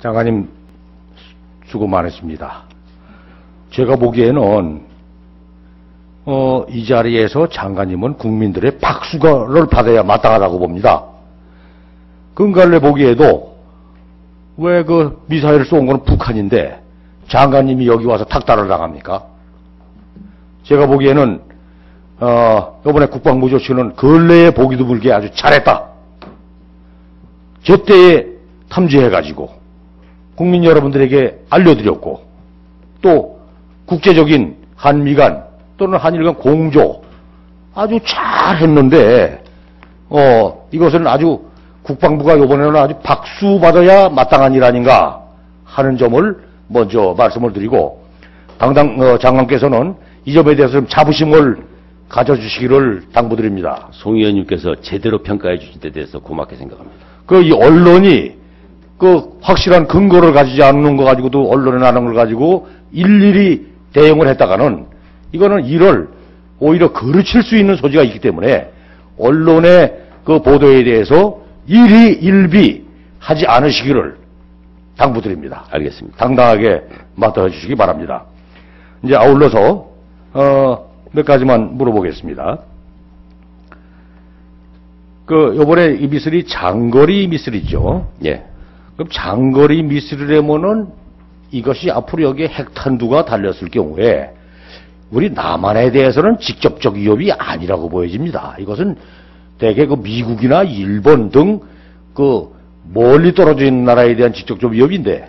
장관님 수고 많으십니다. 제가 보기에는 어, 이 자리에서 장관님은 국민들의 박수를 받아야 마땅하다고 봅니다. 근갈래 보기에도 왜 그 미사일을 쏜 거는 북한인데 장관님이 여기 와서 탁달을 당합니까? 제가 보기에는 어, 이번에 국방부 조치는 근래에 보기 드물게 아주 잘했다. 제때에 탐지해가지고 국민 여러분들에게 알려드렸고 또 국제적인 한미 간 또는 한일 간 공조 아주 잘 했는데 어 이것은 아주 국방부가 이번에는 아주 박수 받아야 마땅한 일 아닌가 하는 점을 먼저 말씀을 드리고 당당 어, 장관께서는 이 점에 대해서 좀 자부심을 가져주시기를 당부드립니다. 송 의원님께서 제대로 평가해 주신 데 대해서 고맙게 생각합니다. 그 이 언론이 그 확실한 근거를 가지지 않는 거 가지고도 언론에 나는 걸 가지고 일일이 대응을 했다가는 이거는 이를 오히려 그르칠 수 있는 소지가 있기 때문에 언론의 그 보도에 대해서 일희 일비 하지 않으시기를 당부드립니다. 알겠습니다. 당당하게 맡아 주시기 바랍니다. 이제 아울러서 어, 몇 가지만 물어보겠습니다. 그 요번에 이 미술이 장거리 미술이죠. 예. 그럼 장거리 미술이라면은 이것이 앞으로 여기에 핵탄두가 달렸을 경우에 우리 남한에 대해서는 직접적 위협이 아니라고 보여집니다. 이것은 대개 그 미국이나 일본 등 그 멀리 떨어져 있는 나라에 대한 직접적 위협인데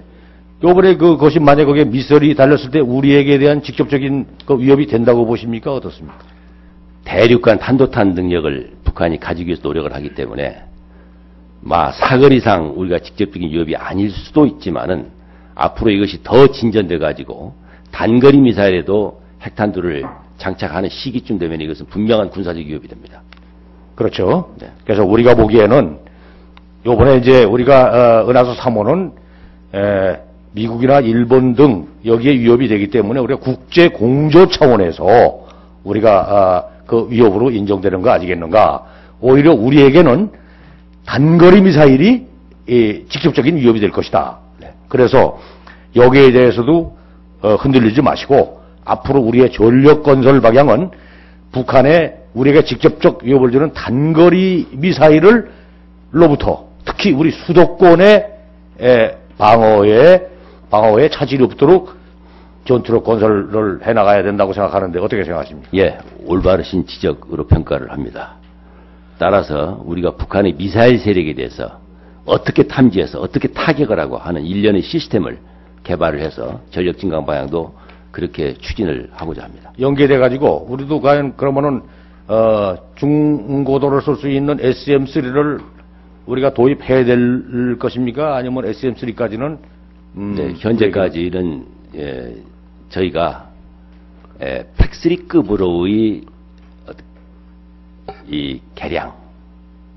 요번에 그 것이 만약 거기에 미설이 달렸을 때 우리에게 대한 직접적인 그 위협이 된다고 보십니까? 어떻습니까? 대륙간 탄도탄 능력을 북한이 가지기 위해서 노력을 하기 때문에 마 사거리상 우리가 직접적인 위협이 아닐 수도 있지만은 앞으로 이것이 더 진전돼 가지고 단거리 미사일에도 핵탄두를 장착하는 시기쯤 되면 이것은 분명한 군사적 위협이 됩니다. 그렇죠. 네. 그래서 우리가 보기에는 요번에 이제 우리가 어, 은하수 3호는 에, 미국이나 일본 등 여기에 위협이 되기 때문에 우리가 국제 공조 차원에서 우리가 아, 그 위협으로 인정되는 거 아니겠는가? 오히려 우리에게는 단거리 미사일이 이, 직접적인 위협이 될 것이다. 네. 그래서 여기에 대해서도 어, 흔들리지 마시고 앞으로 우리의 전력 건설 방향은 북한에 우리에게 직접적 위협을 주는 단거리 미사일을 로부터 특히 우리 수도권의 에, 방어에 방어에 차질이 없도록 전투력 건설을 해 나가야 된다고 생각하는데 어떻게 생각하십니까? 예, 올바르신 지적으로 평가를 합니다. 따라서 우리가 북한의 미사일 세력에 대해서 어떻게 탐지해서 어떻게 타격을 하고 하는 일련의 시스템을 개발을 해서 전력 증강 방향도 그렇게 추진을 하고자 합니다. 연계돼 가지고 우리도 과연 그러면은 어, 중고도를 쓸 수 있는 SM3를 우리가 도입해야 될 것입니까? 아니면 SM3까지는 음, 네, 현재까지는 예, 저희가 예, 팩3급으로의 이 개량,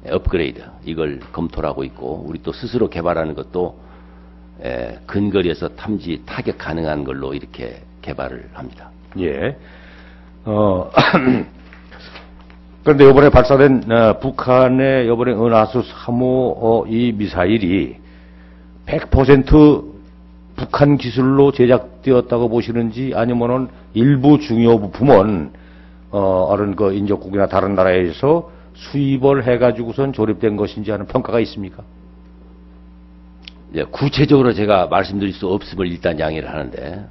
예, 업그레이드 이걸 검토를 하고 있고 우리 또 스스로 개발하는 것도 예, 근거리에서 탐지 타격 가능한 걸로 이렇게 개발을 합니다. 예. 어, 그런데 이번에 발사된 어, 북한의 이번에 은하수 3호 어, 이 미사일이 100% 북한 기술로 제작되었다고 보시는지 아니면은 일부 중요 부품은 어, 어른 그 인접국이나 다른 나라에서 수입을 해가지고선 조립된 것인지 하는 평가가 있습니까? 예, 구체적으로 제가 말씀드릴 수 없음을 일단 양해를 하는데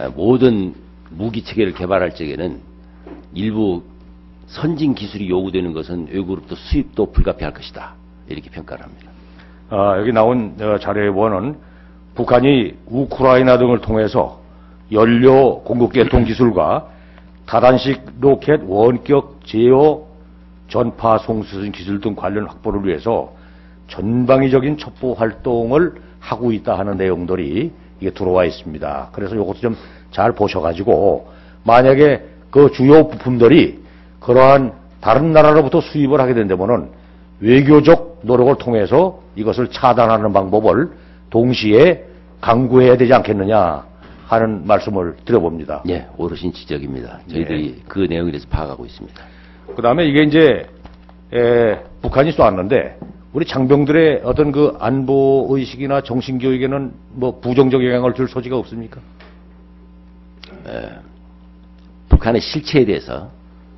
예, 모든 무기 체계를 개발할 적에는 일부 선진 기술이 요구되는 것은 외국으로부터 수입도 불가피할 것이다 이렇게 평가를 합니다. 아, 여기 나온 어, 자료에 보면 북한이 우크라이나 등을 통해서 연료 공급 계통 기술과 다단식 로켓 원격 제어 전파 송수선 기술 등 관련 확보를 위해서 전방위적인 첩보 활동을 하고 있다 하는 내용들이 이게 들어와 있습니다. 그래서 이것도 좀 잘 보셔가지고 만약에 그 주요 부품들이 그러한 다른 나라로부터 수입을 하게 된다면은 외교적 노력을 통해서 이것을 차단하는 방법을 동시에 강구해야 되지 않겠느냐 하는 말씀을 드려봅니다. 예, 오르신 지적입니다. 저희들이 그 내용에 대해서 파악하고 있습니다. 그 다음에 이게 이제 에, 북한이 쏘았는데 우리 장병들의 어떤 그 안보 의식이나 정신 교육에는 뭐 부정적 영향을 줄 소지가 없습니까? 북한의 실체에 대해서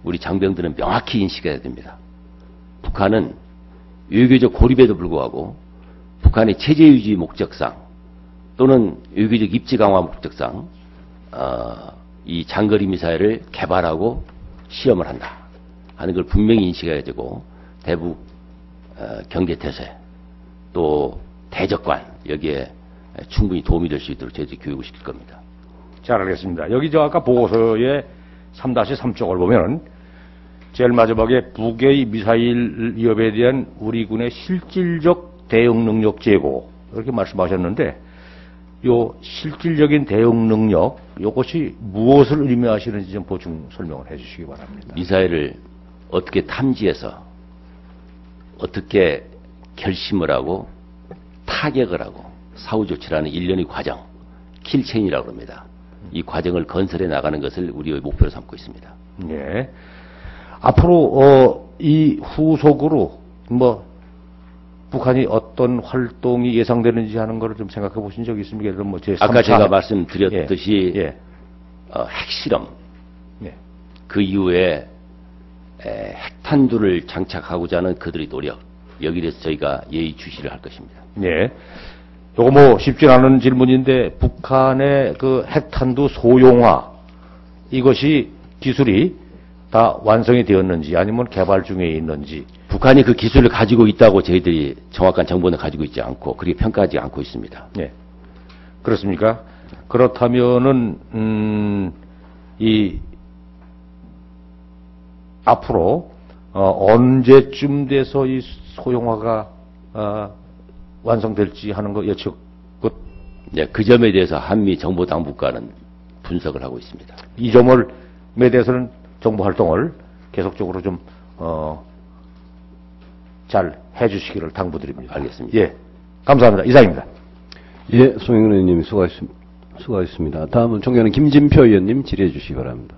우리 장병들은 명확히 인식해야 됩니다. 북한은 외교적 고립에도 불구하고 북한의 체제 유지 목적상 또는 외교적 입지 강화 목적상 어, 이 장거리 미사일을 개발하고 시험을 한다 하는 걸 분명히 인식해야 되고 대북 어, 경계 태세 또 대적관 여기에 충분히 도움이 될 수 있도록 저희들이 교육을 시킬 겁니다. 잘 알겠습니다. 여기 저 아까 보고서의 3-3쪽을 보면은 제일 마지막에 북의 미사일 위협에 대한 우리 군의 실질적 대응 능력 제고 이렇게 말씀하셨는데 요 실질적인 대응 능력 이것이 무엇을 의미하시는지 좀 보충 설명을 해주시기 바랍니다. 미사일을 어떻게 탐지해서 어떻게 결심을 하고 타격을 하고 사후 조치를 하는 일련의 과정, 킬체인이라고 합니다. 이 과정을 건설해 나가는 것을 우리의 목표로 삼고 있습니다. 예. 앞으로 어, 이 후속으로 뭐 북한이 어떤 활동이 예상되는지 하는 거를 좀 생각해 보신 적이 있습니까? 예를 들어 뭐제 아까 제가 말씀드렸듯이 예. 어, 핵실험 예. 그 이후에 에, 핵탄두를 장착하고자 하는 그들의 노력 여기에 대해서 저희가 예의 주시를 할 것입니다. 예. 요거 뭐 쉽지 않은 질문인데 북한의 그 핵탄두 소용화 이것이 기술이 다 완성이 되었는지 아니면 개발 중에 있는지 북한이 그 기술을 가지고 있다고 저희들이 정확한 정보는 가지고 있지 않고 그렇게 평가하지 않고 있습니다. 예. 그렇습니까? 그렇다면은 음, 이 앞으로 어, 언제쯤 돼서 이 소형화가 어, 완성될지 하는 거 예측 그, 네, 그 점에 대해서 한미 정보 당국과는 분석을 하고 있습니다. 이 점을 에 대해서는 정보 활동을 계속적으로 좀 어, 잘 해주시기를 당부드립니다. 알겠습니다. 예, 감사합니다. 이상입니다. 예, 송영근 의원님 수고하셨, 수고하셨습니다. 다음은 존경하는 김진표 의원님 질의해 주시기 바랍니다.